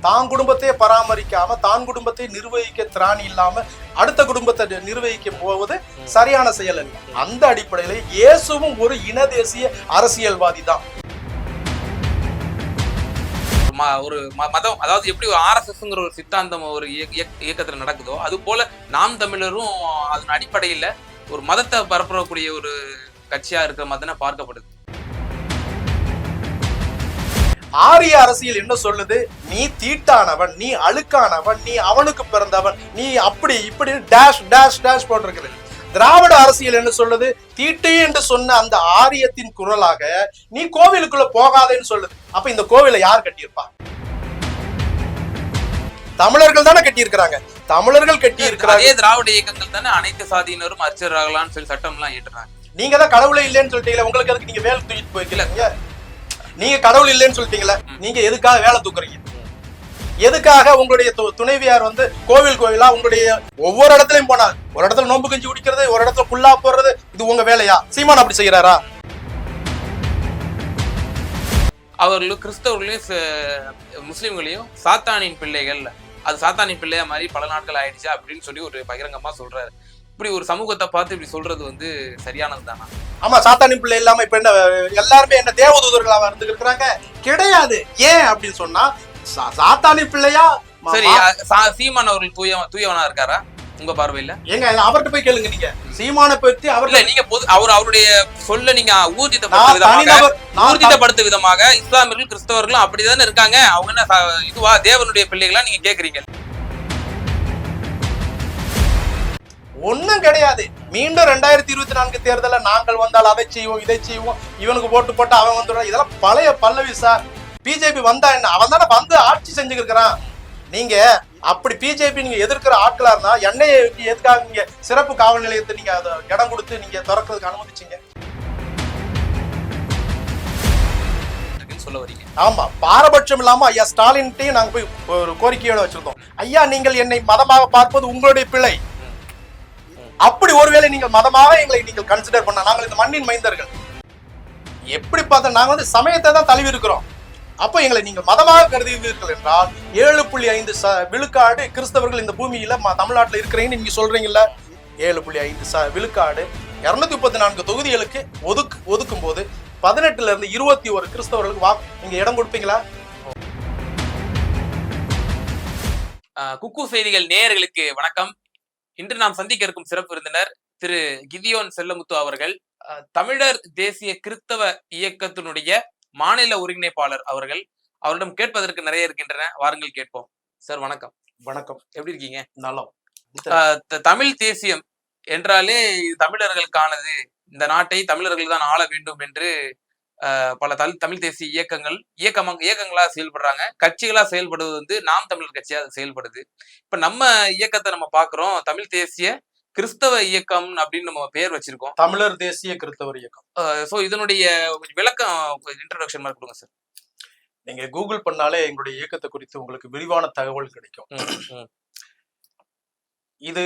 தான் குடும்பத்தையே பராமரிக்காம தான் குடும்பத்தை நிர்வகிக்க திராணி இல்லாம அடுத்த குடும்பத்தை நிர்வகிக்க போவது சரியான செயல் அல்ல. அந்த அடிப்படையில் இயேசுவும் ஒரு இன தேசிய அரசியல்வாதி தான். ம- ஒரு ம- மதம் அதாவது எப்படி ஒரு ஆர்எஸ்எஸ்ங்கிற ஒரு சித்தாந்தம் ஒரு இயக்க- இயக்கத்துல நடக்குதோ அது போல நாம் தமிழரும் அதன் அடிப்படையில ஒரு மதத்தை பரப்புறக்கூடிய ஒரு கட்சியா இருக்கிற மாதிரி பார்க்கப்படுது. ஆரிய அரசியல் என்ன சொல்லுது? நீ தீட்டானவன் நீ அழுக்கானவன் நீ அவனுக்கு பிறந்தவன் நீ அப்படி இப்படி டேஷ் டேஷ் டேஷ் போட்டிருக்குது. திராவிட அரசியல் என்ன சொல்லுது? தீட்டு என்று சொன்ன அந்த ஆரியத்தின் குரலாக நீ கோவிலுக்குள்ள போகாதேன்னு சொல்லுது. அப்ப இந்த கோவிலை யார் கட்டியிருப்பா? தமிழர்கள் தானே கட்டியிருக்கிறாங்க. தமிழர்கள் கட்டி இருக்கிறாங்க அதே திராவிட இயக்கங்கள் தானே அனைத்து சாதியினரும் அர்ச்சராகலாம்னு சொல்லி சட்டம் எல்லாம் ஏற்றுறாங்க நீங்க தான் கடவுளே இல்லைன்னு சொல்லிட்டீங்களா உங்களுக்கு எதுக்கு நீங்க வேலை தூக்கிட்டு போய்க்கல நீங்க கடவுள் இல்லைன்னு சொல்லிட்டீங்களா நீங்க எதுக்காக வேலை தூக்குறீங்க? எதுக்காக உங்களுடைய துணைவியார் வந்து கோவில் கோவிலா உங்களுடைய ஒவ்வொரு இடத்துலயும் போனார்? ஒரு இடத்துல நோம்பு கஞ்சி குடிக்கிறது ஒரு இடத்துல புல்லா போடுறது இது உங்க வேலையா? சீமான் அப்படி செய்யறாரா அவர்களும் கிறிஸ்தவர்களையும் முஸ்லீம்களையும் முஸ்லிம்களையும் சாத்தானின் பிள்ளைகள் அது சாத்தானின் பிள்ளையா மாதிரி பல நாட்கள் ஆயிடுச்சு அப்படின்னு சொல்லி ஒரு பகிரங்கமா சொல்றாரு. இப்படி ஒரு சமூகத்தை பார்த்து இப்படி சொல்றது வந்து சரியானது தானா? ஆமா சாத்தானி பிள்ளை இல்லாம இப்ப என்ன எல்லாருமே என்ன தேவதூதர்களாக இருந்துருக்காங்க கிடையாது. ஏன் அப்படின்னு சொன்னா சாத்தானி பிள்ளையா? சரி சீமான் அவர்கள் தூய தூயவனா இருக்காரா? உங்க பார்வையில? ஏங்க அவர்கிட்ட போய் கேளுங்க நீங்க. சீமானை பத்தி அவர்கிட்ட நீங்க பொது அவர் அவருடைய சொல்ல நீங்க ஊர்ஜிதப்படுத்த ஊர்ஜிதப்படுத்த விதமாக இஸ்லாமியர்கள் கிறிஸ்தவர்களும் அப்படிதானே இருக்காங்க. அவங்க என்ன இதுவா? தேவனுடைய பிள்ளைகளா நீங்க கேக்குறீங்க? ஒன்றும் கிடையாது. மீண்டும் ரெண்டாயிரத்தி இருபத்தி நான்கு தேர்தலில் நாங்கள் வந்தால் அதை செய்வோம் இதை செய்வோம். இவனுக்கு போட்டு போட்டு அவன் வந்துடுறான் இதெல்லாம் பழைய பல்லவி சார். பிஜேபி வந்தா என்ன? அவன் தானே வந்து ஆட்சி செஞ்சுக்கிறான் நீங்க அப்படி பிஜேபி நீங்க எதிர்க்கிற ஆட்களா இருந்தா எண்ணெயை எதுக்காக நீங்க சிறப்பு காவல் நிலையத்தை நீங்க அதை இடம் கொடுத்து நீங்க திறக்கிறதுக்கு அனுமதிச்சீங்க? சொல்ல வரீங்க. ஆமா பாரபட்சம் இல்லாம ஐயா ஸ்டாலின்ட்டையும் நாங்க போய் ஒரு கோரிக்கையோட வச்சிருந்தோம். ஐயா நீங்கள் என்னை மதமாக பார்ப்பது உங்களுடைய பிழை. அப்படி ஒருவேளை நீங்கள் மதமாக எங்களை நீங்கள் கன்சிடர் பண்ண நாங்கள் இந்த மண்ணின் மைந்தர்கள். எப்படி பார்த்தா நாங்க வந்து சமயத்தை தான் தழுவி இருக்கிறோம் அப்போ எங்களை நீங்கள் மதமாக கருதுகிறீர்கள் என்றால் ஏழு புள்ளி ஐந்து ச விழுக்காடு கிறிஸ்தவர்கள் இந்த பூமியில தமிழ்நாட்டில் தமிழ்நாட்டுல இருக்கிறீங்கன்னு நீங்க சொல்றீங்கல்ல? ஏழு புள்ளி ஐந்து ச விழுக்காடு இருநூத்தி முப்பத்தி நான்கு தொகுதிகளுக்கு ஒதுக்கு ஒதுக்கும் போது பதினெட்டுல இருந்து இருபத்தி ஒரு கிறிஸ்தவர்களுக்கு வா நீங்க இடம் கொடுப்பீங்களா? ஆஹ் குக்கு செய்திகள் நேயர்களுக்கு வணக்கம். இன்று நாம் சந்திக்க இருக்கும் சிறப்பு விருந்தினர் திரு கிதியோன் செல்லமுத்து அவர்கள் தமிழர் தேசிய கிறிஸ்தவ இயக்கத்தினுடைய மாநில ஒருங்கிணைப்பாளர் அவர்கள். அவரிடம் கேட்பதற்கு நிறைய இருக்கின்றன. வாருங்கள் கேட்போம். சார் வணக்கம். வணக்கம். எப்படி இருக்கீங்க? நலம். தமிழ் தேசியம் என்றாலே இது தமிழர்களுக்கானது. இந்த நாட்டை தமிழர்கள் தான் ஆள வேண்டும் என்று பல தமிழ் தமிழ் தேசிய இயக்கங்கள் இயக்கமா இயக்கங்களா செயல்படுறாங்க. கட்சிகளா செயல்படுவது வந்து நாம் தமிழர் கட்சியா அது செயல்படுது. இப்ப நம்ம இயக்கத்தை நம்ம பாக்குறோம். தமிழ் தேசிய கிறிஸ்தவ இயக்கம் அப்படின்னு நம்ம பேர் வச்சிருக்கோம். தமிழர் தேசிய கிறிஸ்தவர் இயக்கம். சோ இதனுடைய விளக்கம் இன்ட்ரடக்ஷன் மாதிரி கொடுங்க சார் நீங்க கூகுள் பண்ணாலே எங்களுடைய இயக்கத்தை குறித்து உங்களுக்கு விரிவான தகவல் கிடைக்கும். இது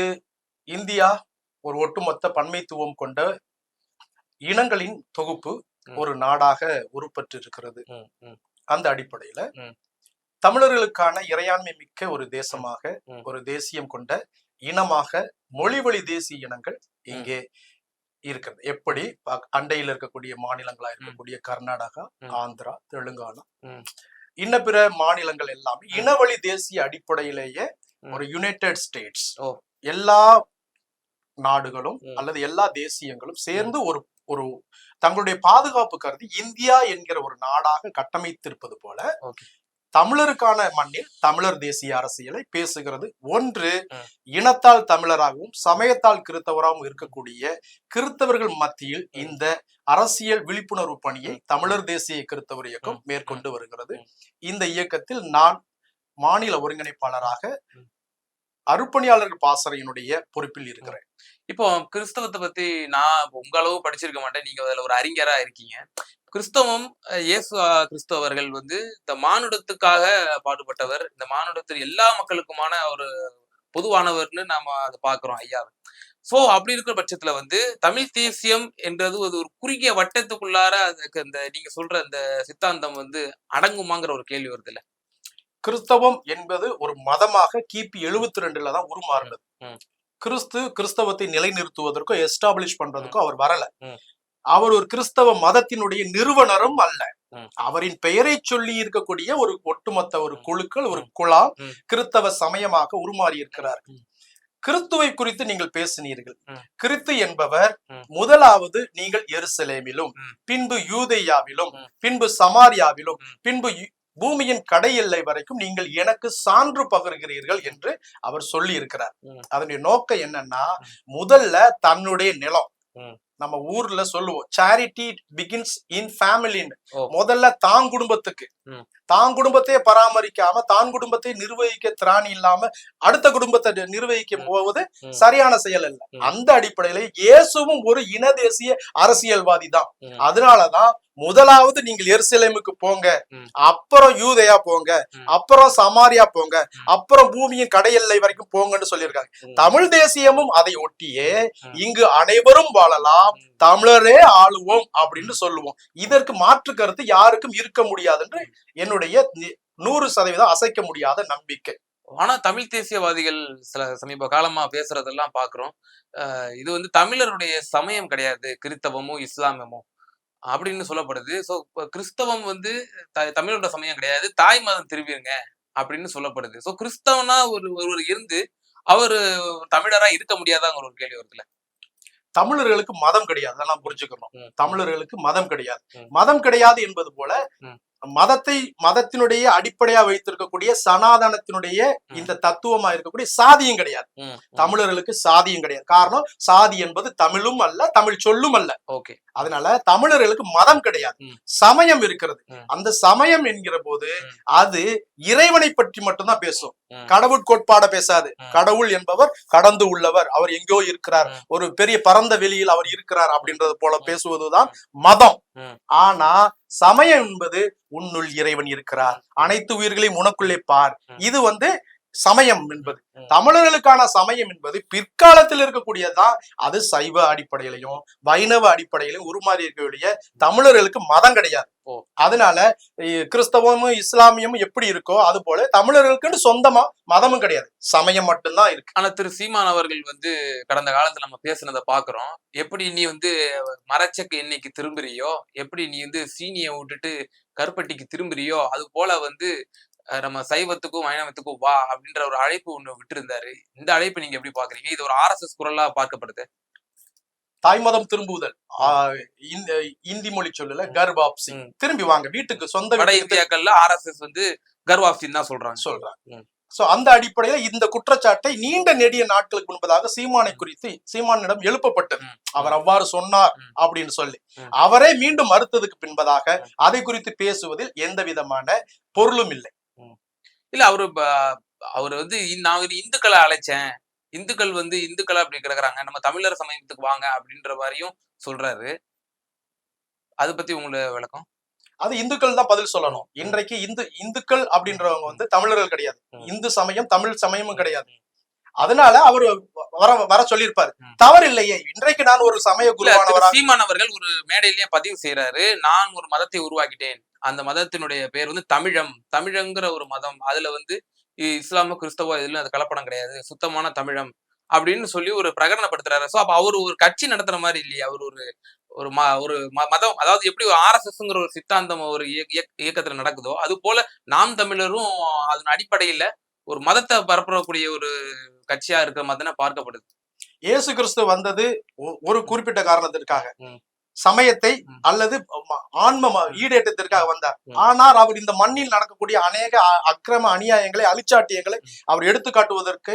இந்தியா ஒரு ஒட்டுமொத்த பன்மைத்துவம் கொண்ட இனங்களின் தொகுப்பு. ஒரு நாடாக உருப்பெற்று இருக்கிறது ம், ம், அந்த அடிப்படையில. தமிழர்களுக்கான இறையாண்மை மிக்க ஒரு தேசமாக. ஒரு தேசியம் கொண்ட இனமாக மொழிவழி தேசிய இனங்கள் இங்கே இருக்கிறது எப்படி அண்டையில் இருக்கக்கூடிய மாநிலங்களா இருக்கக்கூடிய கர்நாடகா. ஆந்திரா தெலுங்கானா. இன்ன பிற மாநிலங்கள் எல்லாமே இனவழி தேசிய அடிப்படையிலேயே. ஒரு யுனைடெட் ஸ்டேட்ஸ் ஓ. எல்லா நாடுகளும். அல்லது எல்லா தேசியங்களும் சேர்ந்து ஒரு ஒரு தங்களுடைய பாதுகாப்பு கருதி இந்தியா என்கிற ஒரு நாடாக கட்டமைத்திருப்பது போல. தமிழருக்கான மண்ணில் தமிழர் தேசிய அரசியலை பேசுகிறது ஒன்று. இனத்தால் தமிழராகவும் சமயத்தால் கிறித்தவராகவும் இருக்கக்கூடிய கிறித்தவர்கள் மத்தியில் இந்த அரசியல் விழிப்புணர்வு பணியை தமிழர் தேசிய கிறித்தவர் இயக்கம். மேற்கொண்டு வருகிறது. இந்த இயக்கத்தில் நான் மாநில ஒருங்கிணைப்பாளராக. அருப்பணியாளர்கள் பாசறையினுடைய பொறுப்பில் இருக்கிறேன் இப்போ கிறிஸ்தவத்தை பத்தி நான் உங்க அளவு படிச்சிருக்க மாட்டேன். நீங்க அதுல ஒரு அறிஞரா இருக்கீங்க. கிறிஸ்தவம் இயேசு கிறிஸ்தவர்கள் வந்து இந்த மானுடத்துக்காக பாடுபட்டவர். இந்த மானுடத்தில் எல்லா மக்களுக்குமான ஒரு பொதுவானவர்னு நாம அதை பாக்குறோம் ஐயா. சோ அப்படி இருக்கிற பட்சத்துல வந்து தமிழ் தேசியம் என்றது ஒரு ஒரு குறுகிய வட்டத்துக்குள்ளார அதுக்கு இந்த நீங்க சொல்ற அந்த சித்தாந்தம் வந்து அடங்குமாங்கிற ஒரு கேள்வி வருது இல்ல? கிறிஸ்தவம் என்பது ஒரு மதமாக கிபி எழுபத்தி ரெண்டுல தான் உருமாறினது. கிறிஸ்து கிறிஸ்தவத்தை நிலைநிறுத்துவதற்கோ எஸ்டாப்ளிஷ் பண்றதுக்கோ அவர் வரல. அவர் ஒரு கிறிஸ்தவ மதத்தினுடைய நிறுவனரும் அல்ல. அவரின் பெயரை சொல்லி இருக்கக்கூடிய ஒரு ஒட்டுமொத்த ஒரு குழுக்கள் ஒரு குழாம் ம். கிறிஸ்தவ சமயமாக உருமாறி இருக்கிறார். கிறிஸ்துவை குறித்து நீங்கள் பேசினீர்கள். கிறிஸ்து என்பவர். முதலாவது நீங்கள் எருசலேமிலும். பின்பு யூதேயாவிலும். பின்பு சமாரியாவிலும். பின்பு பூமியின் கடை எல்லை வரைக்கும் நீங்கள் எனக்கு சான்று பகர்கிறீர்கள் என்று அவர் சொல்லி இருக்கிறார். அதனுடைய நோக்கம் என்னன்னா முதல்ல தன்னுடைய நிலம். நம்ம ஊர்ல சொல்லுவோம் சேரிட்டி பிகின்ஸ் இன் ஃபேமிலின்னு. முதல்ல தான் குடும்பத்துக்கு. தான் குடும்பத்தையே பராமரிக்காம தான் குடும்பத்தை நிர்வகிக்க திராணி இல்லாம அடுத்த குடும்பத்தை நிர்வகிக்கும் ம். போவது. சரியான செயல் அல்ல. அந்த அடிப்படையில இயேசுவும் ஒரு இன தேசிய அரசியல்வாதி தான். அதனாலதான் முதலாவது நீங்கள் எருசலேமுக்கு போங்க. அப்புறம் யூதேயா போங்க. அப்புறம் சமாரியா போங்க. அப்புறம் பூமியின் கடையெல்லை வரைக்கும் போங்கன்னு சொல்லியிருக்காங்க. தமிழ் தேசியமும் அதை ஒட்டியே. இங்கு அனைவரும் வாழலாம். தமிழரே ஆளுவோம் அப்படின்னு சொல்லுவோம் இதற்கு மாற்று கருத்து யாருக்கும் இருக்க முடியாது என்று என்னுடைய நூறு சதவீதம் அசைக்க முடியாத நம்பிக்கை ஆனா தமிழ் தேசியவாதிகள் சில சமீப காலமா பேசுறதெல்லாம் பாக்குறோம் இது வந்து தமிழருடைய சமயம் கிடையாது கிறித்தவமோ இஸ்லாமியமோ அப்படின்னு சொல்லப்படுது. சோ கிறிஸ்தவம் வந்து த- தமிழரோட சமயம் கிடையாது. தாய் மதம் திரும்பிருங்க அப்படின்னு சொல்லப்படுது. சோ கிறிஸ்தவனா ஒரு ஒருவர் இருந்து அவரு தமிழரா இருக்க முடியாதாங்கிற ஒரு கேள்வி வருதுல தமிழர்களுக்கு மதம் கிடையாது. அதெல்லாம் புரிஞ்சுக்கணும். தமிழர்களுக்கு மதம் கிடையாது. மதம் கிடையாது என்பது போல. மதத்தை மதத்தினுடைய அடிப்படையா வைத்திருக்கக்கூடிய சனாதனத்தினுடைய. இந்த தத்துவமா இருக்கக்கூடிய சாதியும் கிடையாது. தமிழர்களுக்கு சாதியும் கிடையாது காரணம் சாதி என்பது தமிழும் அல்ல தமிழ் சொல்லும் அல்ல ஓகே அதனால தமிழர்களுக்கு மதம் கிடையாது. சமயம் இருக்கிறது. அந்த சமயம் என்கிற போது. அது இறைவனை பற்றி மட்டும்தான் பேசும். கடவுள் கோட்பாட பேசாது. கடவுள் என்பவர் கடந்து உள்ளவர் அவர் எங்கோ இருக்கிறார். ஒரு பெரிய பரந்த வெளியில் அவர் இருக்கிறார் அப்படின்றது போல. பேசுவதுதான் மதம். ஆனா சமயம் என்பது உன்னுள் இறைவன் இருக்கிறார் அனைத்து உயிர்களையும் உனக்குள்ளே பார். இது வந்து சமயம் என்பது. தமிழர்களுக்கான சமயம் என்பது பிற்காலத்தில் இருக்கக்கூடியதுதான். அது சைவ அடிப்படையிலையும் வைணவ அடிப்படையிலும் உருமாறி இருக்கக்கூடிய தமிழர்களுக்கு மதம் கிடையாது. அதனால கிறிஸ்தவமும் இஸ்லாமியமும் எப்படி இருக்கோ அது போல தமிழர்களுக்குன்னு சொந்தமா மதமும் கிடையாது. சமயம் மட்டும்தான் இருக்கு. ஆனா திரு சீமான் அவர்கள் வந்து கடந்த காலத்துல நம்ம பேசுனதை பாக்குறோம் எப்படி நீ வந்து மரச்சக்கு எண்ணெய்க்கு திரும்புறியோ எப்படி நீ வந்து சீனியை விட்டுட்டு கருப்பட்டிக்கு திரும்புறியோ அது போல வந்து நம்ம சைவத்துக்கும் வைணவத்துக்கும் வா அப்படின்ற ஒரு அழைப்பு ஒண்ணு விட்டிருந்தாரு. இந்த அழைப்பு நீங்க எப்படி பாக்குறீங்க? இது ஒரு ஆர்எஸ்எஸ் குரலா பார்க்கப்படுது. தாய்மதம் திரும்புதல். ஆஹ் இந்த இந்தி மொழி சொல்லல கர்பாப்சி ம். திரும்பி வாங்க வீட்டுக்கு சொந்த வட இந்தியாக்கள்ல ஆர்எஸ்எஸ் வந்து கர்வாப்சின்னு தான் சொல்றாங்க. சொல்றாங்க. சோ அந்த அடிப்படையில இந்த குற்றச்சாட்டை நீண்ட நெடிய நாட்களுக்கு முன்பதாக சீமானை குறித்து சீமானிடம் எழுப்பப்பட்டது. அவர் அவ்வாறு சொன்னார். அப்படின்னு சொல்லி. அவரே மீண்டும் மறுத்ததுக்கு பின்பதாக அதை குறித்து பேசுவதில் எந்த விதமான பொருளும் இல்லை. இல்ல அவரு அவர் வந்து நான் ஒரு இந்துக்களை அழைச்சேன். இந்துக்கள் வந்து இந்துக்கள் அப்படி கிடக்குறாங்க. நம்ம தமிழர் சமயத்துக்கு வாங்க அப்படின்ற மாதிரியும் சொல்றாரு. அதை பத்தி உங்களோட விளக்கம்? அது இந்துக்கள் தான் பதில் சொல்லணும். இன்றைக்கு இந்து இந்துக்கள் அப்படின்றவங்க வந்து தமிழர்கள் கிடையாது. இந்து சமயம் தமிழ் சமயமும் கிடையாது. அதனால அவர் வர வர சொல்லியிருப்பாரு. தவறு இல்லையே இன்றைக்கு நான் ஒரு சமய குருவானவராக சீமான் அவர்கள் ஒரு மேடையிலேயே பதிவு செய்யறாரு நான் ஒரு மதத்தை உருவாக்கிட்டேன். அந்த மதத்தினுடைய பேர் வந்து தமிழம். தமிழங்கிற ஒரு மதம். அதுல வந்து இஸ்லாமோ கிறிஸ்தவோ இதுல அது கலப்படம் கிடையாது. சுத்தமான தமிழம் அப்படின்னு சொல்லி ஒரு பிரகடனப்படுத்துறாரு. சோ அப்ப அவர் ஒரு கட்சி நடத்துற மாதிரி இல்லையா. அவர் ஒரு ஒரு ம ஒரு ம- மதம். அதாவது எப்படி ஒரு ஆர்எஸ்எஸ்ங்கிற ஒரு சித்தாந்தம் ஒரு இயக்க- இயக்க- இயக்கத்துல நடக்குதோ அது போல நாம் தமிழரும் அதன் அடிப்படையில ஒரு மதத்தை பரப்பக்கூடிய ஒரு கட்சியா இருக்கிற மாதிரி தானே பார்க்கப்படுது இயேசு கிறிஸ்து வந்தது ஒரு குறிப்பிட்ட காரணத்திற்காக. சமயத்தை. அல்லது ஆன்ம ஈடேற்றத்திற்காக வந்தார். ஆனால் அவர் இந்த மண்ணில் நடக்கக்கூடிய அநேக அக்கிரம அநியாயங்களை அழிச்சாட்டியங்களை. அவர் எடுத்து காட்டுவதற்கு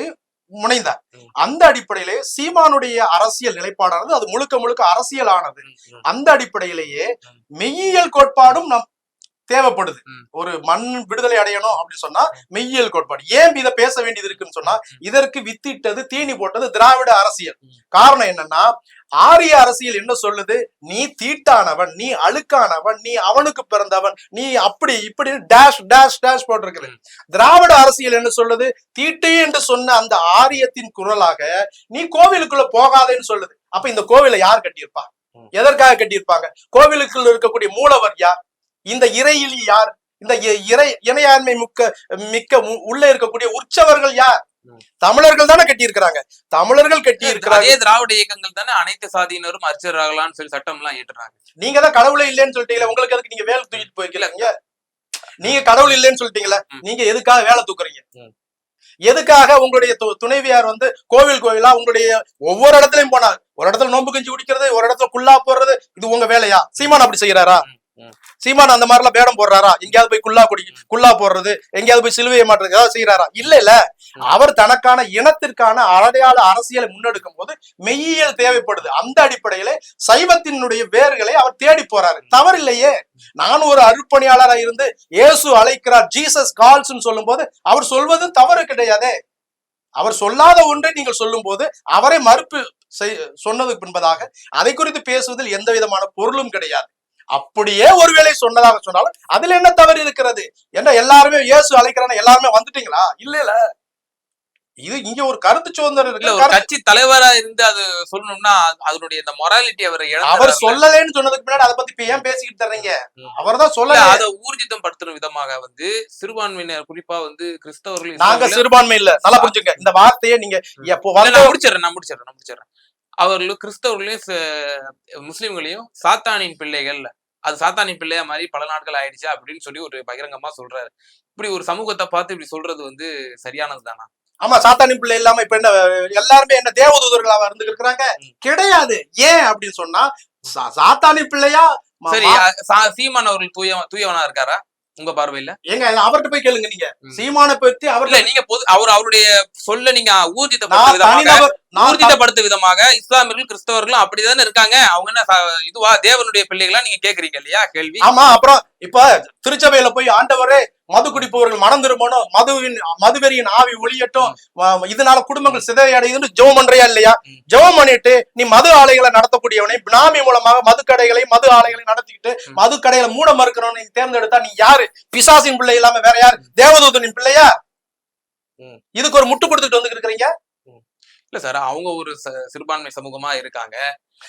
முனைந்தார். அந்த அடிப்படையிலே சீமானுடைய அரசியல் நிலைப்பாடானது அது முழுக்க முழுக்க அரசியலானது. அந்த அடிப்படையிலேயே. மெய்யியல் கோட்பாடும் நம் தேவைப்படுது. ஒரு மண் விடுதலை அடையணும் அப்படின்னு சொன்னா மெய்யியல் கோட்பாடு ஏன் இதை பேச வேண்டியது இருக்குன்னு சொன்னா. இதற்கு வித்திட்டது தீனி போட்டது திராவிட அரசியல். காரணம் என்னன்னா ஆரிய அரசியல் என்ன சொல்லுது நீ தீட்டானவன் நீ அழுக்கானவன் நீ அவனுக்கு பிறந்தவன் நீ அப்படி இப்படி டேஷ் டேஷ் டேஷ் போட்டிருக்குது ம். திராவிட அரசியல் என்ன சொல்லுது தீட்டு என்று சொன்ன அந்த ஆரியத்தின் குரலாக நீ கோவிலுக்குள்ள போகாதேன்னு சொல்லுது அப்ப இந்த கோவிலை யார் கட்டியிருப்பா. எதற்காக கட்டியிருப்பாங்க கோவிலுக்குள்ள இருக்கக்கூடிய மூலவர் யார் இந்த இறையிலி யார்? இந்த இறை இணையாண்மை மிக்க மிக்க உள்ள இருக்கக்கூடிய உற்சவர்கள் யார். தமிழர்கள் தானே கட்டி இருக்கிறாங்க தமிழர்கள் கட்டி இருக்கிறாங்க திராவிட இயக்கங்கள் தானே அனைத்து சாதியினரும் அர்ச்சராகலாம்னு சொல்லி சட்டம் எல்லாம் ஏற்றுறாங்க. நீங்க தான் கடவுளே இல்லைன்னு சொல்லிட்டீங்களா உங்களுக்கு எதுக்கு நீங்க வேலை தூக்கிட்டு போய்க்கலங்க நீங்க கடவுள் இல்லைன்னு சொல்லிட்டீங்களா. நீங்க எதுக்காக வேலை தூக்குறீங்க. எதுக்காக உங்களுடைய துணைவியார் வந்து கோவில் கோவிலா உங்களுடைய ஒவ்வொரு இடத்துலயும் போனார்? ஒரு இடத்துல நோன்பு கஞ்சி குடிக்கிறது ஒரு இடத்துல குல்லா போடுறது இது உங்க வேலையா? சீமான் அப்படி செய்யறாரா. சீமான் அந்த மாதிரிலாம் பேடம் போடுறாரா? எங்கேயாவது போய் குல்லா குடி குல்லா போடுறது எங்கேயாவது போய் சிலுவையை மாட்டுறது ஏதாவது செய்யறாரா இல்ல இல்ல. அவர் தனக்கான இனத்திற்கான அடையாள அரசியலை முன்னெடுக்கும் போது மெய்யியல் தேவைப்படுது. அந்த அடிப்படையில சைவத்தினுடைய வேர்களை அவர் தேடி போறாரு. தவறில்லையே. நான் ஒரு அருப்பணியாளராக இருந்து இயேசு அழைக்கிறார் ஜீசஸ் கால்ஸ் சொல்லும் போது அவர் சொல்வது தவறு கிடையாதே. அவர் சொல்லாத ஒன்றை நீங்கள் சொல்லும் போது அவரை மறுப்பு செய்- சொன்னதுக்கு பின்பதாக அதை குறித்து பேசுவதில் எந்த விதமான பொருளும் கிடையாது. அப்படியே ஒருவேளை சொன்னதாக சொன்னாலும் அதுல என்ன தவறு இருக்கிறது? என்ன எல்லாருமே இயேசு அழைக்கிறான எல்லாருமே வந்துட்டீங்களா? இல்ல இல்ல இது இங்க ஒரு கருத்து சுதந்திரம் இருக்கு. கட்சி தலைவரா இருந்து அது சொல்லணும்னா அதனுடைய இந்த மொராலிட்டி அவர் அவர் சொல்லலைன்னு சொன்னதுக்கு பின்னாடி அதை பத்தி இப்ப ஏன் பேசிக்கிட்டு தர்றீங்க? ம். அவர்தான் இல்ல சொல்லல அதை ஊர்ஜிதம் படுத்துற விதமாக வந்து சிறுபான்மையினர் குறிப்பா வந்து கிறிஸ்தவர்கள் நாங்க சிறுபான்மை இல்ல. நல்லா புரிஞ்சுங்க. இந்த வார்த்தையை நீங்க எப்போ நான் முடிச்சிடறேன் நான் முடிச்சிடறேன் நான் முடிச்சிடறேன். அவர்களும் கிறிஸ்தவர்களையும் முஸ்லிம்களையும் சாத்தானின் பிள்ளைகள் அது சாத்தானின் பிள்ளையா மாதிரி பல நாட்கள் ஆயிடுச்சா அப்படின்னு சொல்லி ஒரு பகிரங்கமா சொல்றாரு. இப்படி ஒரு சமூகத்தை பார்த்து இப்படி சொல்றது வந்து சரியானது தானா? ஆமா சாத்தானி பிள்ளை இல்லாம இப்ப என்ன எல்லாருமே என்ன தேவதூதர்களாக இருந்து இருக்கிறாங்க ம். கிடையாது. ஏன் அப்படின்னு சொன்னா சாத்தானி பிள்ளையா சரி சீமான் அவர்கள் தூய தூயவனா இருக்காரா? உங்க பார்வையில? ஏங்க அவர்கிட்ட போய் கேளுங்க நீங்க. சீமானை பத்தி அவர்கிட்ட நீங்க பொது அவர் அவருடைய சொல்ல நீங்க ஊர்ஜிதப்படுத்த விதமாக இஸ்லாமியர்கள் கிறிஸ்தவர்களும் அப்படிதானே இருக்காங்க. அவங்க என்ன இதுவா? தேவனுடைய பிள்ளைகளா நீங்க கேக்குறீங்க இல்லையா? கேள்வி. ஆமா அப்புறம் இப்ப திருச்சபையில போய் ஆண்டவரே மது குடிப்பவர்கள் மனம் திரும்பணும். மதுவின் மதுவெறியின் ஆவி ஒளியட்டும். இதனால குடும்பங்கள் சிதையடையுதுன்னு ஜெபம் பண்றியா இல்லையா. ஜெபம் பண்ணிட்டு நீ மது ஆலைகளை நடத்தக்கூடியவனை பினாமி மூலமாக மது கடைகளை மது ஆலைகளை நடத்திக்கிட்டு. மது கடையில மூட மறுக்கிறவனை நீ தேர்ந்தெடுத்தா நீ யாரு? பிசாசின் பிள்ளை இல்லாம வேற யாரு? தேவதூதனின் பிள்ளையா. இதுக்கு ஒரு முட்டு கொடுத்துட்டு வந்து இருக்கிறீங்க? இல்ல சார் அவங்க ஒரு சிறுபான்மை சமூகமா இருக்காங்க.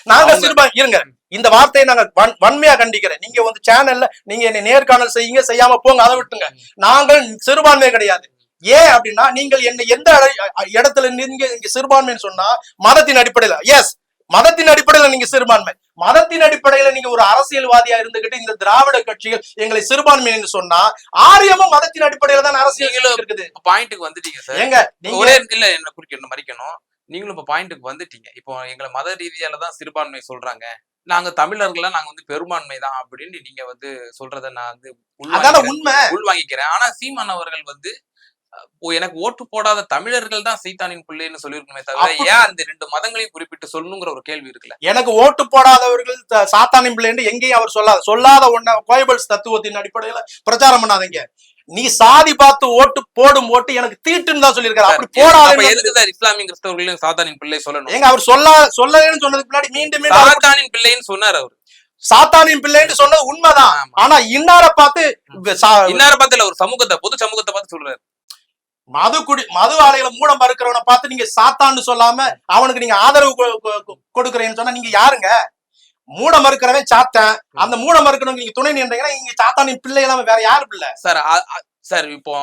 நாங்க அவங்க- சிறுபா இருங்க. இந்த வார்த்தையை நாங்க வன்- வன்மையா கண்டிக்கிறேன். நீங்க வந்து சேனல்ல நீங்க என்னை நேர்காணல் செய்யுங்க செய்யாம போங்க அதை விட்டுங்க நாங்கள் சிறுபான்மை கிடையாது. ஏன் அப்படின்னா நீங்கள் என்ன எந்த இடத்துல நீங்க இங்க சிறுபான்மைன்னு சொன்னா மதத்தின் அடிப்படையில. எஸ் மதத்தின் அடிப்படையில நீங்க சிறுபான்மை. மதத்தின் அடிப்படையில நீங்க ஒரு அரசியல்வாதியா இருந்துகிட்டு இந்த திராவிட கட்சிகள் எங்களை சிறுபான்மைன்னு சொன்னா ஆரியமும் மதத்தின் அடிப்படையில தான் அரசியல் இருக்குது. பாயிண்ட்டுக்கு வந்துட்டீங்க சார் நீங்க ஒரே இல்ல என்ன குறிக்கணும் மறிக்கணும். நீங்களும் இப்ப பாயிண்ட்டுக்கு வந்துட்டீங்க. இப்போ எங்களை மத ரீதியால தான் சிறுபான்மை சொல்றாங்க. நாங்க தமிழர்களா நாங்க வந்து பெரும்பான்மை தான் அப்படின்னு நீங்க வந்து சொல்றத நான் வந்து. உண்மை. உள்வாங்கிக்கிறேன். ஆனா சீமான் அவர்கள் வந்து எனக்கு ஓட்டு போடாத தமிழர்கள் தான் சைத்தானின் பிள்ளைன்னு சொல்லியிருக்கணுமே தவிர ஏன் அந்த ரெண்டு மதங்களையும் குறிப்பிட்டு சொல்லணுங்கிற ஒரு கேள்வி இருக்குல்ல? எனக்கு ஓட்டு போடாதவர்கள் சாத்தானின் பிள்ளைன்னு எங்கேயும் அவர் சொல்லாத சொல்லாத ஒண்ண கோயபல்ஸ் தத்துவத்தின் அடிப்படையில பிரச்சாரம் பண்ணாதீங்க. நீ சாதி பார்த்து ஓட்டு போடும் ஓட்டு எனக்கு தீட்டுன்னு தான் சொல்லியிருக்காரு. அப்படி அப்ப போடாத எதுக்கு இஸ்லாமிய கிறிஸ்தவர்களையும் சாத்தானின் பிள்ளை சொல்லணும்? ஏங்க அவர் சொல்ல சொல்லலன்னு சொன்னதுக்கு முன்னாடி மீண்டும் மீண்டும் சாத்தானின் பிள்ளைன்னு சொன்னார் அவர். சாத்தானின் பிள்ளைன்னு சொன்னது உண்மைதான். ஆனா இன்னார பார்த்து இன்னார பார்த்துல ஒரு சமூகத்தை பொது சமூகத்தை பார்த்து சொல்றாரு. மது குடி மது ஆலைகளை மூட மறுக்கிறவனை பார்த்து நீங்க சாத்தான்னு சொல்லாம அவனுக்கு நீங்க ஆதரவு கொடுக்குறேன்னு சொன்னா நீங்க யாருங்க? மூட மறுக்கிறவன் சாத்தான். அந்த மூட மறுக்கிறவங்க நீங்க துணை நின்றீங்கன்னா நீங்க சாத்தானின் பிள்ளை இல்லாம வேற யாரு பிள்ளை சார் சார் இப்போ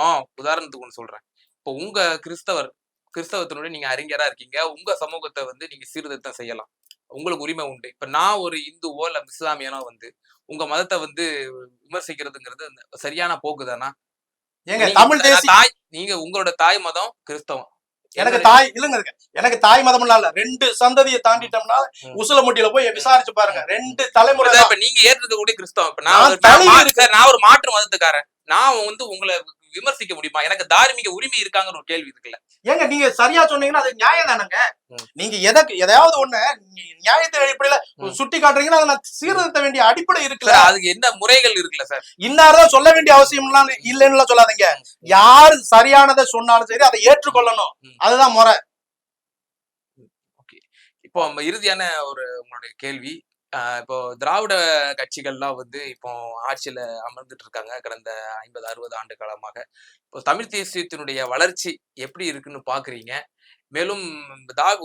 உதாரணத்துக்கு ஒன்று சொல்றேன். இப்போ உங்க கிறிஸ்தவர் கிறிஸ்தவத்தினுடைய நீங்க அறிஞரா இருக்கீங்க. உங்க சமூகத்தை வந்து நீங்க சீர்திருத்தம் செய்யலாம். உங்களுக்கு உரிமை உண்டு. இப்ப நான் ஒரு இந்துவோ இல்ல இஸ்லாமியனோ வந்து உங்க மதத்தை வந்து விமர்சிக்கிறதுங்கிறது சரியான போக்கு தானா ஏங்க நீங்க- தமிழ் தாய் நீங்க உங்களோட தாய் மதம் கிறிஸ்தவம். எனக்கு தாய் இல்லைங்க. எனக்கு தாய் மதம்லாம் இல்ல. ரெண்டு சந்ததியை தாண்டிட்டோம்னா. உசுலமுட்டியில போய் விசாரிச்சு பாருங்க. ரெண்டு தலைமுறை இப்ப நீங்க ஏற்றுக்கக்கூடிய கிறிஸ்தவம். இப்ப நான் நான் ஒரு மாற்று மதத்துக்காரன். நான் வந்து உங்களை விமர்சிக்க முடியுமா? எனக்கு தார்மீக உரிமை இருக்காங்கிற ஒரு கேள்வி இருக்குல்ல. ஏங்க நீங்க சரியா சொன்னீங்கன்னா அது நியாயம் தானங்க. நீங்க எதற்கு எதையாவது ஒண்ணு நியாயத்தின் அடிப்படையில. சுட்டி காட்டுறீங்கன்னா அதை சீர்திருத்த வேண்டிய அடிப்படை இருக்குல்ல. அதுக்கு என்ன முறைகள் இருக்குல்ல சார்? இன்னார்தான் சொல்ல வேண்டிய அவசியம்லாம் இல்லைன்னு சொல்லாதீங்க. யார் சரியானதை சொன்னாலும் சரி அதை ஏற்றுக்கொள்ளணும். அதுதான் முறை. இப்போ நம்ம இறுதியான ஒரு உங்களுடைய கேள்வி. இப்போ திராவிட கட்சிகள்லாம் வந்து இப்போ ஆட்சியில அமர்ந்துட்டு இருக்காங்க கடந்த ஐம்பது அறுபது ஆண்டு காலமாக. இப்போ தமிழ் தேசியத்தினுடைய வளர்ச்சி எப்படி இருக்குன்னு பாக்குறீங்க மேலும்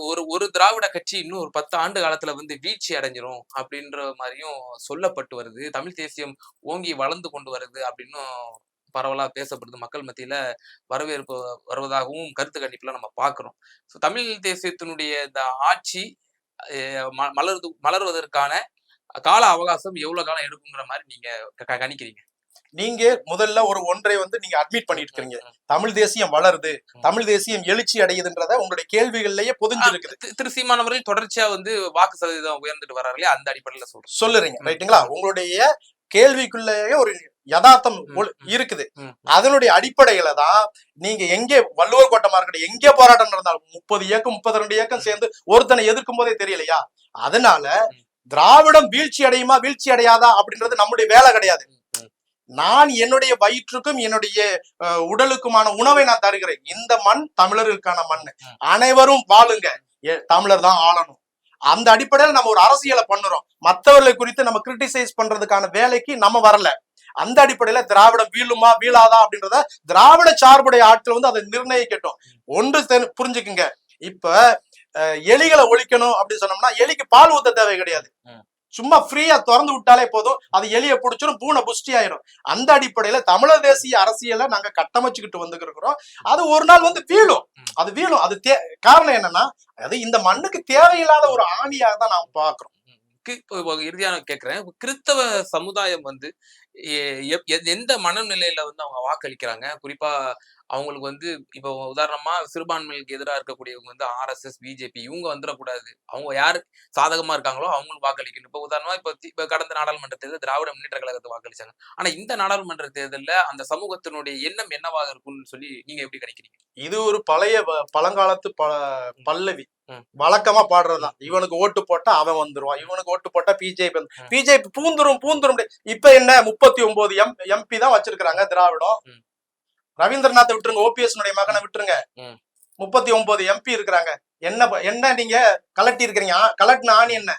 ஒரு ஒரு திராவிட கட்சி இன்னும் ஒரு பத்து ஆண்டு காலத்துல வந்து வீழ்ச்சி அடைஞ்சிரும் அப்படின்ற மாதிரியும் சொல்லப்பட்டு வருது. தமிழ் தேசியம் ஓங்கி வளர்ந்து கொண்டு வருது அப்படின்னும் பரவலா பேசப்படுது. மக்கள் மத்தியில வரவேற்பு வருவதாகவும் கருத்து கணிப்புல நம்ம பாக்குறோம் ஸோ தமிழ் தேசியத்தினுடைய இந்த ஆட்சி அஹ் ம- மலர்து மலர்வதற்கான கால அவகாசம் எவ்வளவு காலம் எடுக்குங்கிற மாதிரி நீங்க கணிக்கிறீங்க. நீங்க முதல்ல ஒரு ஒன்றை வந்து நீங்க அட்மிட் பண்ணிட்டு இருக்கீங்க தமிழ் தேசியம் வளருது. தமிழ் தேசியம் எழுச்சி அடையுதுன்றத உங்களுடைய கேள்விகள்லயே பொதிஞ்சிருக்குது. தி- திரு சீமான் அவர்கள் தொடர்ச்சியா வந்து வாக்கு சதவீதம் உயர்ந்துட்டு வர்றாரு இல்லையா? அந்த அடிப்படையில சொல்றேன். சொல்லுறீங்க. ரைட்டுங்களா? உங்களுடைய கேள்விக்குள்ளேயே ஒரு யதார்த்தம். இருக்குது. அதனுடைய அடிப்படையில தான் நீங்க எங்கே வள்ளுவர் கோட்டமா இருக்கட்டும் எங்கே போராட்டம் நடந்தாலும் முப்பது இயக்கம் முப்பது ரெண்டு இயக்கம் சேர்ந்து ஒருத்தனை எதிர்க்கும் போதே தெரியலையா? அதனால. திராவிடம் வீழ்ச்சி அடையுமா வீழ்ச்சி அடையாதா அப்படின்றது நம்முடைய வேலை கிடையாது. நான் என்னுடைய வயிற்றுக்கும் என்னுடைய உடலுக்குமான உணவை நான் தருகிறேன். இந்த மண் தமிழர்களுக்கான மண். அனைவரும் வாழுங்க. தமிழர் தான் ஆளணும். அந்த அடிப்படையில் நம்ம ஒரு அரசியலை பண்ணுறோம். மற்றவர்களை குறித்து நம்ம கிரிட்டிசைஸ் பண்றதுக்கான வேலைக்கு நம்ம வரல. அந்த அடிப்படையில திராவிடம் வீழுமா வீழாதா அப்படின்றத திராவிட சார்புடைய ஆட்கள் வந்து அதை நிர்ணயிக்கட்டும். ஒன்று புரிஞ்சுக்குங்க. இப்ப எலிகளை ஒழிக்கணும் அப்படின்னு சொன்னோம்னா எலிக்கு பால் ஊத்த தேவை கிடையாது. சும்மா ஃப்ரீயா திறந்து விட்டாலே போதும். அது எலியை பிடிச்சிரும் பூனை புஷ்டி ஆயிடும் அந்த அடிப்படையில தமிழர் தேசிய அரசியலை நாங்க கட்டமைச்சுக்கிட்டு வந்துருக்கிறோம் அது ஒரு நாள் வந்து வீழும். அது வீழும். அது தே காரணம் என்னன்னா அது இந்த மண்ணுக்கு தேவையில்லாத ஒரு ஆணியாக தான் நாம் பாக்குறோம் கி- இப்போ இப்போ இறுதியா நான் கேட்கிறேன் கிறிஸ்தவ சமுதாயம் வந்து எந்த மனநிலையில வந்து அவங்க வாக்களிக்கிறாங்க? குறிப்பா அவங்களுக்கு வந்து இப்போ உதாரணமா சிறுபான்மைகளுக்கு எதிராக இருக்கக்கூடியவங்க வந்து ஆர்எஸ்எஸ் பிஜேபி இவங்க வந்துடக்கூடாது. அவங்க யாரு சாதகமா இருக்காங்களோ அவங்களுக்கு வாக்களிக்கணும். இப்போ உதாரணமா இப்போ இப்போ கடந்த நாடாளுமன்ற தேர்தல் திராவிட முன்னேற்ற கழகத்தை வாக்களிச்சாங்க. ஆனா இந்த நாடாளுமன்ற தேர்தல்ல அந்த சமூகத்தினுடைய எண்ணம் என்னவாக இருக்கும்னு சொல்லி நீங்க எப்படி கணிக்கிறீங்க? இது ஒரு பழைய பழங்காலத்து ப பல்லவி. வழக்கமா பாடுறதுதான். இவனுக்கு ஓட்டு போட்டா அவன் வந்துருவான். இவனுக்கு ஓட்டு போட்டா பிஜேபி. பிஜேபி பூந்துரும் பூந்துரும். இப்ப என்ன முப்பத்தி ஒன்பது எம் எம்பி தான் வச்சிருக்காங்க திராவிடம். ம். ரவீந்திரநாத்தை விட்டுருங்க ஓபிஎஸ் மகனை விட்டுருங்க. முப்பத்தி ஒன்பது எம்பி இருக்கிறாங்க. என்ன என்ன நீங்க கலட்டி இருக்கிறீங்க? கலட்டின ஆணி என்ன.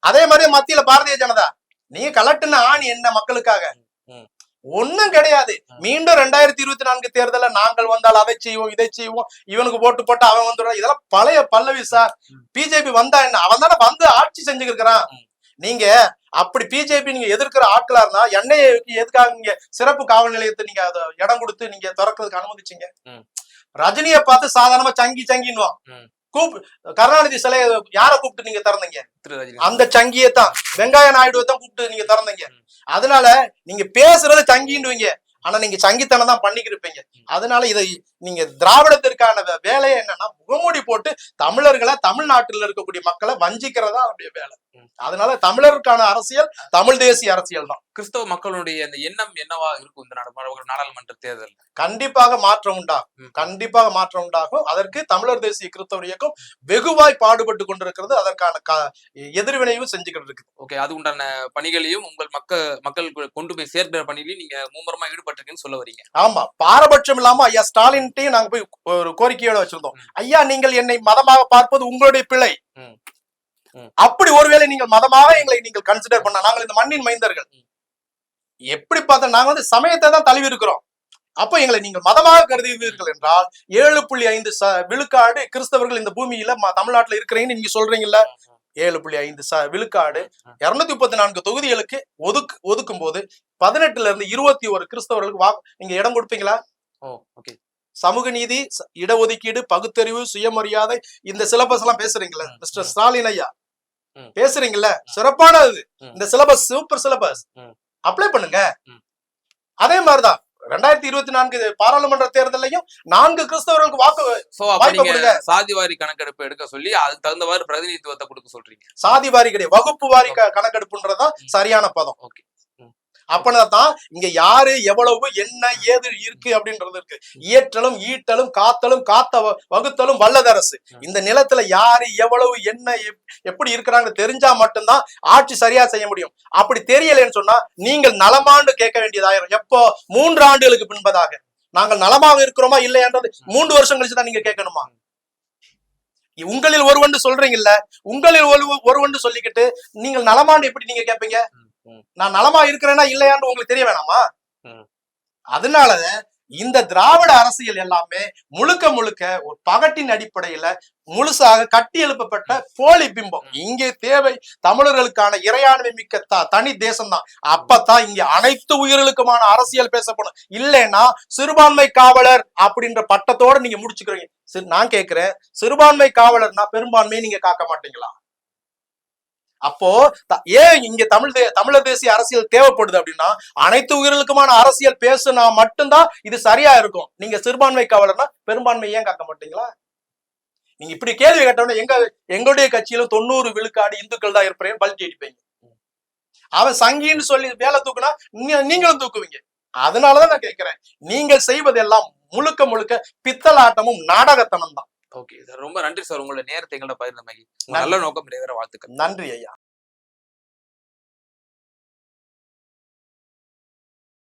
அதே மாதிரி மத்தியில பாரதிய ஜனதா. நீங்க கலட்டின ஆணி என்ன மக்களுக்காக? ம். ஒண்ணும் கிடையாது. மீண்டும் ரெண்டாயிரத்தி இருபத்தி நான்கு தேர்தல்ல நாங்கள் வந்தால் அதை செய்வோம் இதை செய்வோம். இவனுக்கு ஓட்டு போட்டு அவன் வந்துடுறான் இதெல்லாம் பழைய பல்லவி சார். பிஜேபி வந்தா என்ன? அவன் தானே வந்து ஆட்சி செஞ்சுக்கிறான் ம். நீங்க அப்படி பிஜேபி நீங்க எதிர்க்கிற ஆட்களா இருந்தா எண்ணெயை எதுக்காக நீங்க சிறப்பு காவல் நிலையத்தை நீங்க அதை இடம் கொடுத்து நீங்க திறக்கிறதுக்கு அனுமதிச்சீங்க. ரஜினியை பார்த்து சாதாரணமா சங்கி சங்கின்னுவான் ம். கூப் கருணாநிதி சிலையை யார கூப்பிட்டு நீங்க திறந்தீங்க அந்த சங்கியை தான் வெங்காய நாயுடுவை தான் கூப்பிட்டு நீங்க திறந்தீங்க. அதனால நீங்க பேசுறது சங்கின்னுவீங்க ஆனா நீங்க சங்கித்தனம் தான் பண்ணிக்கிட்டு இருப்பீங்க அதனால இதை நீங்க திராவிடத்திற்கான வேலையை என்னன்னா முகமூடி போட்டு தமிழர்களை தமிழ்நாட்டில் இருக்கக்கூடிய மக்களை வஞ்சிக்கிறதா அவருடைய வேலை. அதனால தமிழருக்கான அரசியல் தமிழ் தேசிய அரசியல் தான். கிறிஸ்தவ மக்களுடைய அந்த எண்ணம் என்னவா இருக்கும் இந்த நாடு- நாடாளுமன்ற தேர்தல் கண்டிப்பாக மாற்றம் உண்டாகும். கண்டிப்பாக மாற்றம் உண்டாகும். அதற்கு தமிழர் தேசிய கிறிஸ்தவ இயக்கம் வெகுவாய் பாடுபட்டு கொண்டிருக்கிறது. அதற்கான க- எதிர்வினையும் செஞ்சுக்கிட்டு இருக்கு ஓகே அது உண்டான பணிகளையும் உங்கள் மக்க மக்கள் கொண்டு போய் சேர்க்கிற பணியிலையும் நீங்க மும்முரமா ஈடுபட்டிருக்கீங்கன்னு சொல்ல வரீங்க. ஆமா. பாரபட்சம் இல்லாம ஐயா ஸ்டாலின்ட்டையும் நாங்க போய் ஒரு கோரிக்கையோட வச்சிருந்தோம். ஐயா நீங்கள் என்னை மதமாக பார்ப்பது உங்களுடைய பிழை. அப்படி ஒருவேளை நீங்கள் மதமாக எங்களை நீங்கள் கன்சிடர் பண்ண நாங்கள் இந்த மண்ணின் மைந்தர்கள். எப்படி பார்த்தா நாங்க வந்து சமயத்தை தான் தழுவி இருக்கிறோம். அப்போ எங்களை நீங்கள் மதமாக கருதுவீர்கள் என்றால் ஏழு புள்ளி ஐந்து விழுக்காடு கிறிஸ்தவர்கள் இந்த பூமியில தமிழ்நாட்டுல இருக்கிறீங்கன்னு நீங்க சொல்றீங்கல்ல? ஏழு புள்ளி ஐந்து ச விழுக்காடு இருநூத்தி முப்பத்தி நான்கு தொகுதிகளுக்கு ஒதுக்கு ஒதுக்கும் போது பதினெட்டுல இருந்து இருபத்தி ஒரு கிறிஸ்தவர்களுக்கு வா நீங்க இடம் கொடுப்பீங்களா? ஓகே. சமூக நீதி இடஒதுக்கீடு பகுத்தறிவு சுயமரியாதை இந்த சிலபஸ் எல்லாம் பேசுறீங்களா மிஸ்டர். ஸ்டாலின் ஐயா. பேசுறீங்கல்ல சிறப்பானது. இந்த சிலபஸ் சூப்பர் சிலபஸ். அப்ளை பண்ணுங்க. அதே மாதிரிதான் ரெண்டாயிரத்தி இருபத்தி நான்கு பாராளுமன்ற தேர்தலையும் நான்கு கிறிஸ்தவர்களுக்கு வாக்கு. சாதிவாரி கணக்கெடுப்பு எடுக்க சொல்லி அதுக்கு தகுந்தவாறு பிரதிநிதித்துவத்தை கொடுக்க சொல்றீங்க சாதி வாரி கிடையாது வகுப்பு வாரி கணக்கெடுப்புன்றதுதான். சரியான பதம் ஓகே. அப்படின்னா இங்க யாரு எவ்வளவு என்ன ஏது இருக்கு அப்படின்றது இருக்கு. இயற்றலும் ஈட்டலும் காத்தலும் காத்த வகுத்தலும் வல்லதரசு. இந்த நிலத்துல யாரு எவ்வளவு என்ன எப்- எப்படி இருக்கிறாங்க தெரிஞ்சா மட்டும்தான் ஆட்சி சரியா செய்ய முடியும். அப்படி தெரியலைன்னு சொன்னா நீங்கள் நலமாண்டு கேட்க வேண்டியதாயிரும். எப்போ? மூன்று ஆண்டுகளுக்கு பின்பதாக. நாங்கள் நலமாக இருக்கிறோமா இல்லையான்றது மூன்று வருஷம் கழிச்சு தான் நீங்க கேட்கணுமா? உங்களில் ஒருவன் சொல்றீங்கல்ல உங்களில் ஒரு ஒருவன் சொல்லிக்கிட்டு நீங்கள் நலமாண்டு எப்படி நீங்க கேட்பீங்க. நான் நலமா இருக்கிறேனா இல்லையான்னு உங்களுக்கு தெரிய வேணாமா. அதனால இந்த திராவிட அரசியல் எல்லாமே முழுக்க முழுக்க ஒரு பகட்டின் அடிப்படையில முழுசாக கட்டி எழுப்பப்பட்ட போலி பிம்பம். இங்கே தேவை தமிழர்களுக்கான இறையாண்மை மிக்க தனி தேசம்தான். அப்பதான் இங்க அனைத்து உயிர்களுக்குமான அரசியல் பேசப்படும். இல்லைன்னா சிறுபான்மை காவலர் அப்படின்ற பட்டத்தோட நீங்க முடிச்சுக்கிறீங்க. நான் கேக்குறேன். சிறுபான்மை காவலர்னா பெரும்பான்மையை நீங்க காக்க மாட்டீங்களா? அப்போ ஏன் இங்க தமிழ் தே- தமிழர் தேசிய அரசியல் தேவைப்படுது அப்படின்னா அனைத்து உயிர்களுக்குமான அரசியல் பேசுனா மட்டும்தான் இது சரியா இருக்கும். நீங்க சிறுபான்மை காவலர்னா பெரும்பான்மை ஏன் காக்க மாட்டீங்களா? நீங்க இப்படி கேள்வி கேட்டவொடனே எங்க எங்களுடைய கட்சியில தொண்ணூறு விழுக்காடு இந்துக்கள் தான் இருப்பேன் பல்ட்டி அடிப்பீங்க அவன் சங்கின்னு சொல்லி வேலை தூக்குனா நீங்களும் தூக்குவீங்க. அதனாலதான் நான் கேட்கிறேன். நீங்கள் செய்வதெல்லாம் முழுக்க முழுக்க பித்தலாட்டமும் நாடகத்தனம் தான் ஓகே சார் ரொம்ப நன்றி சார் உங்களோட நேரத்தை எங்களோட பகிர்ந்தமைக்கு. நல்ல நோக்கம் நிறைவேற வாழ்த்துக்கள். நன்றி ஐயா.